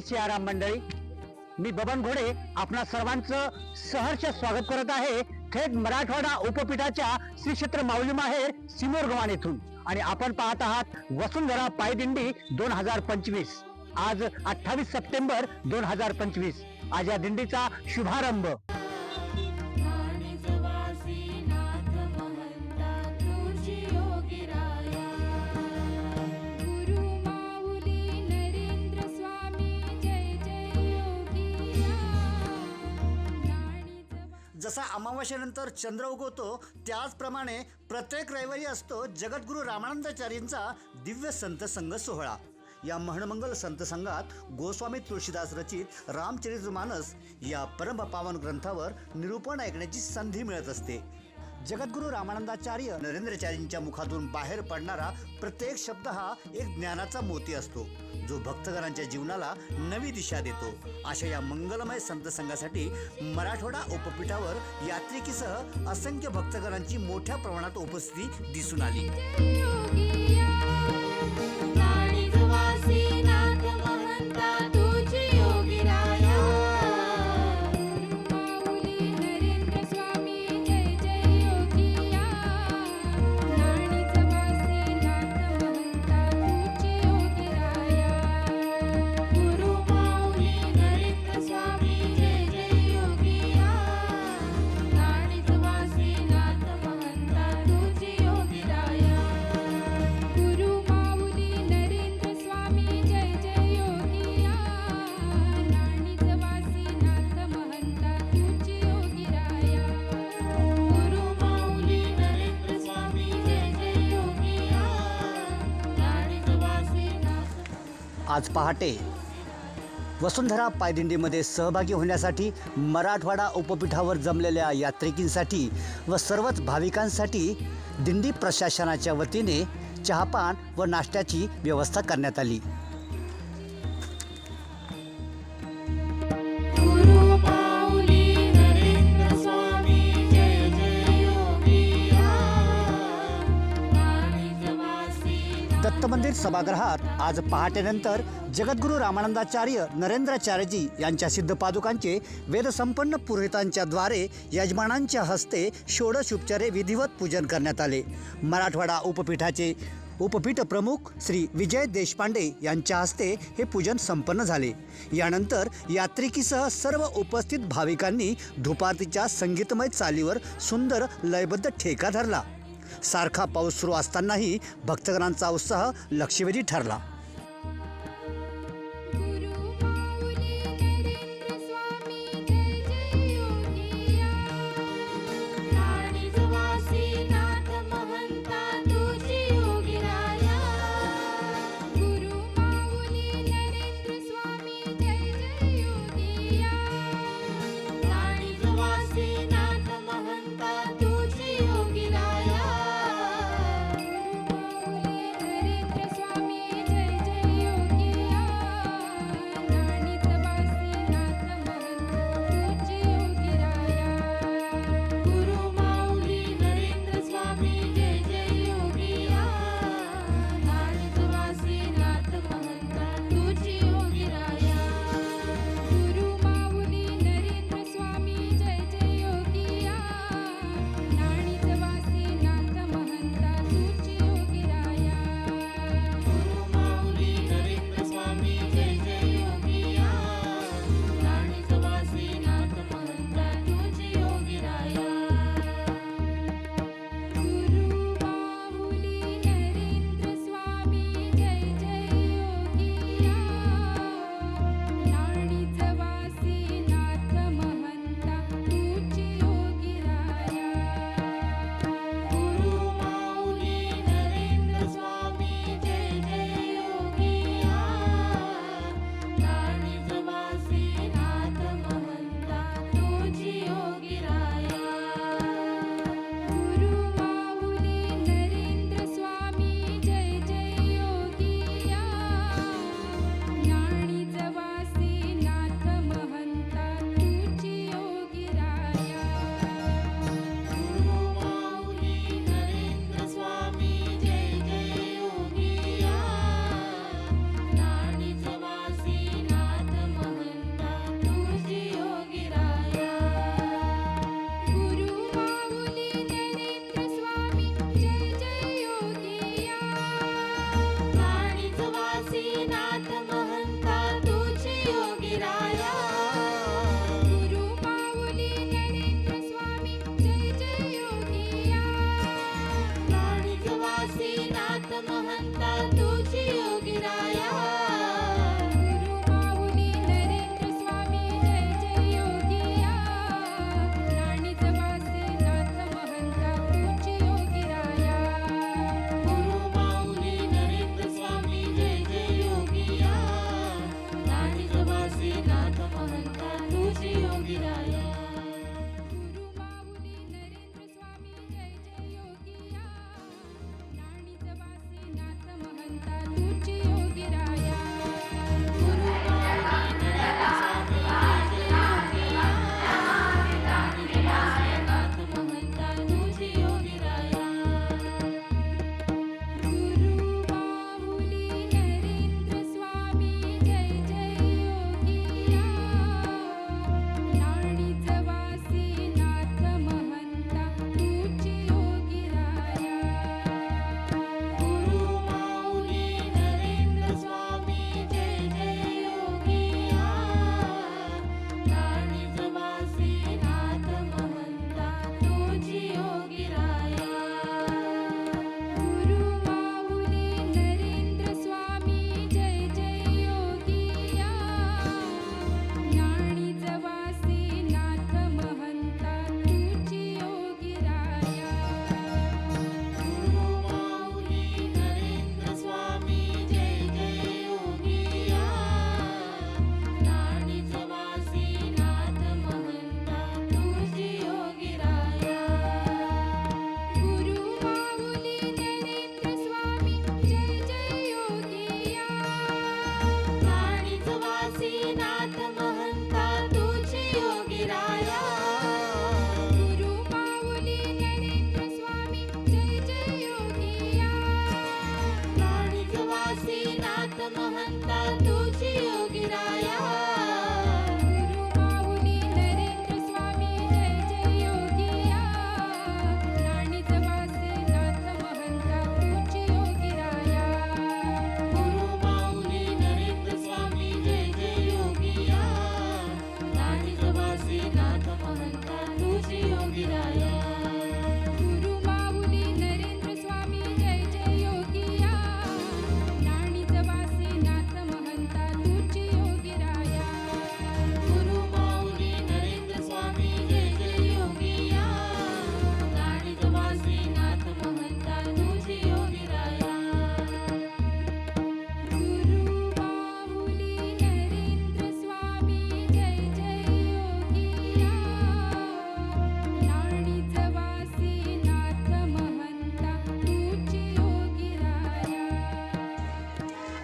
सियाराम मंडळी. मी बबन घोडे आपणा सर्वांचं सहर्ष स्वागत करत आहे थेट मराठवाडा उपपीठाच्या श्री क्षेत्र माऊली माहेर सिमोरगवान येथून. आणि आपण पाहत आहात वसुंधरा पायदिंडी दोन हजार पंचवीस. आज अठ्ठावीस सप्टेंबर दोन हजार पंचवीस. आज या दिंडीचा शुभारंभ. जसा अमावास्येनंतर चंद्र उगवतो त्याचप्रमाणे प्रत्येक रविवारी असतो जगद्गुरू रामानंदाचार्यांचा दिव्य संत संघ सोहळा. या महणमंगल संत संघात गोस्वामी तुळशीदास रचित रामचरितमानस या परम पावन ग्रंथावर निरूपण ऐकण्याची संधी मिळत असते. जगद्गुरू रामानंदाचार्य नरेंद्राचार्यांच्या मुखातून बाहेर पडणारा प्रत्येक शब्द हा एक ज्ञानाचा मोती असतो. जो भक्तगणांच्या जीवनाला नवी दिशा देतो अशा या मंगलमय संत संघासाठी मराठवाडा उपपीठावर यात्रिकीसह असंख्य भक्तगणांची मोठ्या प्रमाणात उपस्थिती दिसून आली. आज पहाटे. वसुंधरा पायदिंडीमध्ये सहभागी होण्यासाठी मराठवाडा उपपीठावर जमलेल्या यात्रिकींसाठी व सर्वच भाविकांसाठी दिंडी प्रशासनाच्या वतीने चहापान व नाश्त्याची व्यवस्था करण्यात आली. मंदिर सभागृहात आज पहाटेनंतर जगद्गुरू रामानंदाचार्य नरेंद्राचार्यजी यांच्या सिद्धपादुकांचे वेदसंपन्न पुरोहितांच्या द्वारे यजमानांच्या हस्ते षोडशोपचारे विधिवत पूजन करण्यात आले. मराठवाडा उपपीठाचे उपपीठ प्रमुख श्री विजय देशपांडे यांच्या हस्ते हे पूजन संपन्न झाले. यानंतर यात्रिकीसह सर्व उपस्थित भाविकांनी धुपारतीच्या संगीतमय चालीवर सुंदर लयबद्ध ठेका धरला. सारखा पाऊस सुरू असतानाही भक्तगणांचा उत्साह लक्षवेधी ठरला. i Tuhan tak tu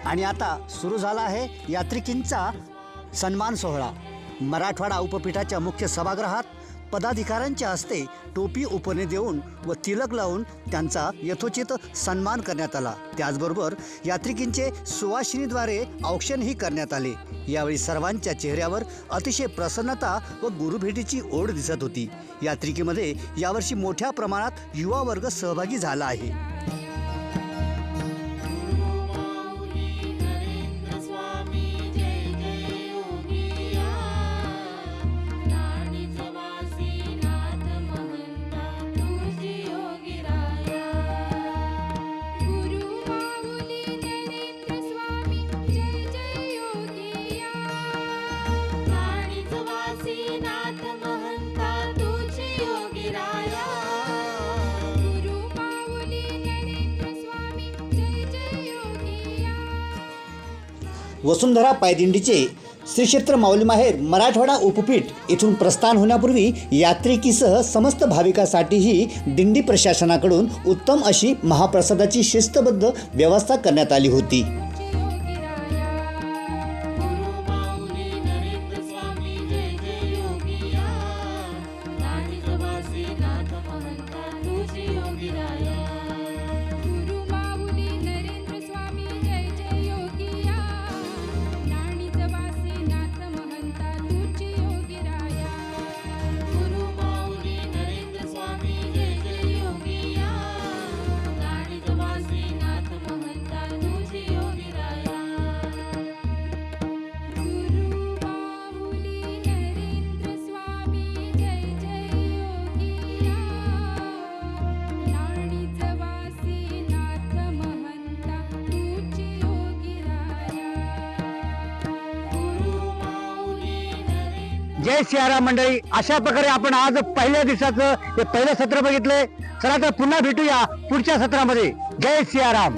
आणि आता सुरू झाला आहे यात्रिकींचा सन्मान सोहळा. मराठवाडा उपपीठाच्या मुख्य सभागृहात पदाधिकाऱ्यांच्या हस्ते टोपी उपने देऊन व तिलक लावून त्यांचा यथोचित सन्मान करण्यात आला. त्याचबरोबर यात्रिकींचे सुवासिनीद्वारे औक्षणही करण्यात आले. यावेळी सर्वांच्या चेहऱ्यावर अतिशय प्रसन्नता व गुरुभेटीची ओढ दिसत होती. यात्रिकीमध्ये यावर्षी मोठ्या प्रमाणात युवा वर्ग सहभागी झाला आहे. वसुंधरा पायदिंडीचे श्री क्षेत्र मराठवाडा उपपीठ येथून प्रस्थान होण्यापूर्वी यात्रिकीसह समस्त भाविकांसाठीही दिंडी प्रशासनाकडून उत्तम अशी महाप्रसादाची शिस्तबद्ध व्यवस्था करण्यात आली होती. जय मंडळी अशा प्रकारे आपण आज पहिल्या दिवसाचं हे पहिलं सत्र बघितलंय. चला तर पुन्हा भेटूया पुढच्या सत्रामध्ये. जय सियाराम.